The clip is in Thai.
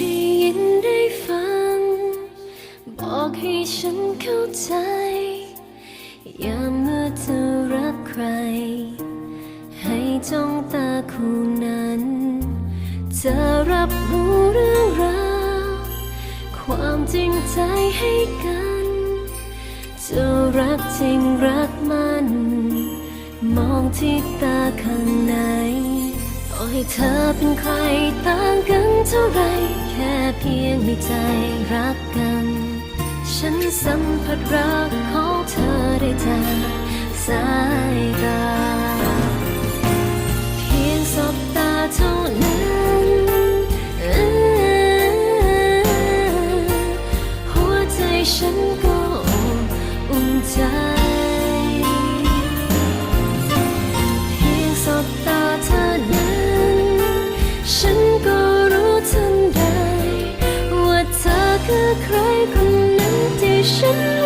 ได้ยินได้ฟัง บอกให้ฉันเข้าใจอย่าเมื่อเธอรักใคร ให้จ้องตาคู่นั้น จะรับรู้เรื่องราวความจริงใจให้กัน จะรักจริงรักมัน มองที่ตาข้างใน โอ้ยเธอเป็นใครต่างกัน เท่าไรแค่เพียงมีใจรักกัน ฉันสัมผัสรักของเธอได้จาก ใครคนนั้นที่ฉัน